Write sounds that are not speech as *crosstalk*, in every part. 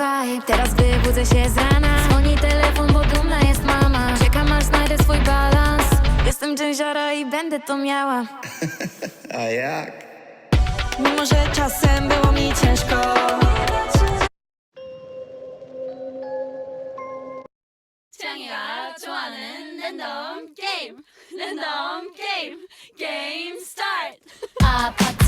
vibe Teraz wybudzę się z rana. Dzwoni telefon, bo dumna jest mama. Czekam aż znajdę swój balans. Jestem dżęziara i będę to miała. *laughs* A jak? Mimo, że czasem było mi ciężko. Ciągnęła, człany, random game. Random game. Game start.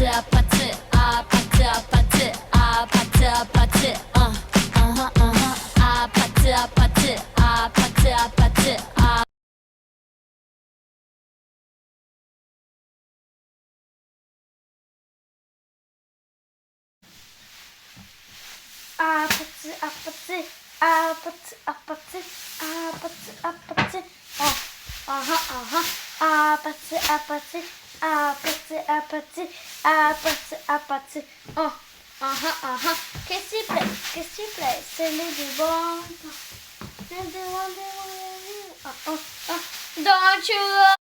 apatı apatı apatı apatı apatı apatı ah aha aha. Apatı apatı apatı apatı apatı apatı ah aha aha. Que s'il plaît que s'il plaît c'est le du bon le du bon le du bon ah ah ah. Don't you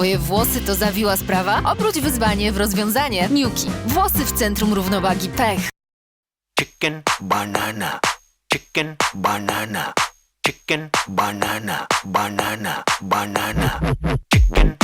Twoje włosy to zawiła sprawa? Obróć wyzwanie w rozwiązanie. Niuki. Włosy w centrum równowagi. Pech. chicken banana chicken banana chicken banana banana banana chicken